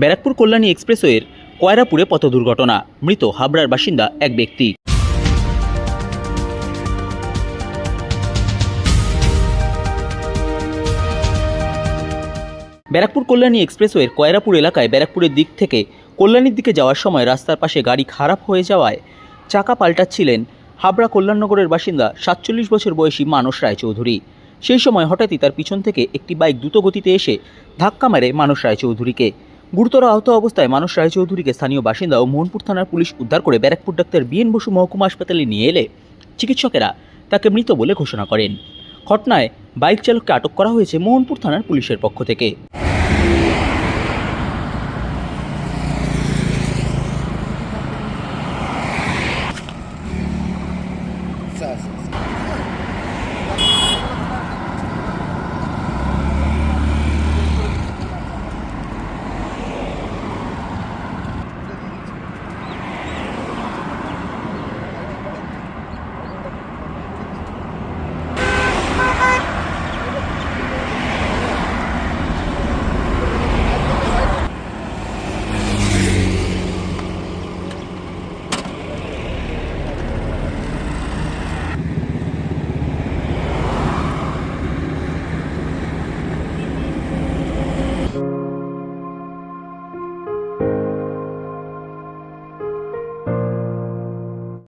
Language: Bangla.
ব্যারাকপুর কল্যাণী এক্সপ্রেসওয়ের কয়রাপুরে পথ দুর্ঘটনা। মৃত হাবড়ার বাসিন্দা এক ব্যক্তি। ব্যারাকপুর কল্যাণী এক্সপ্রেসওয়ের কয়রাপুর এলাকায় ব্যারাকপুরের দিক থেকে কল্যাণীর দিকে যাওয়ার সময় রাস্তার পাশে গাড়ি খারাপ হয়ে যাওয়ায় চাকা পাল্টাচ্ছিলেন হাবড়া কল্যাণনগরের বাসিন্দা সাতচল্লিশ বছর বয়সী মানস রায়চৌধুরী। সেই সময় হঠাৎই তার পিছন থেকে একটি বাইক দ্রুত গতিতে এসে ধাক্কা মারে মানস রায়চৌধুরীকে। গুরুতর আহত অবস্থায় মানস রায়চৌধুরীকে স্থানীয় বাসিন্দা ও মোহনপুর থানার পুলিশ উদ্ধার করে ব্যারাকপুর ডাক্তার বিএন বসু মহকুমা হাসপাতালে নিয়ে এলে চিকিৎসকেরা তাকে মৃত বলে ঘোষণা করেন। ঘটনায় বাইক চালককে আটক করা হয়েছে মোহনপুর থানার পুলিশের পক্ষ থেকে।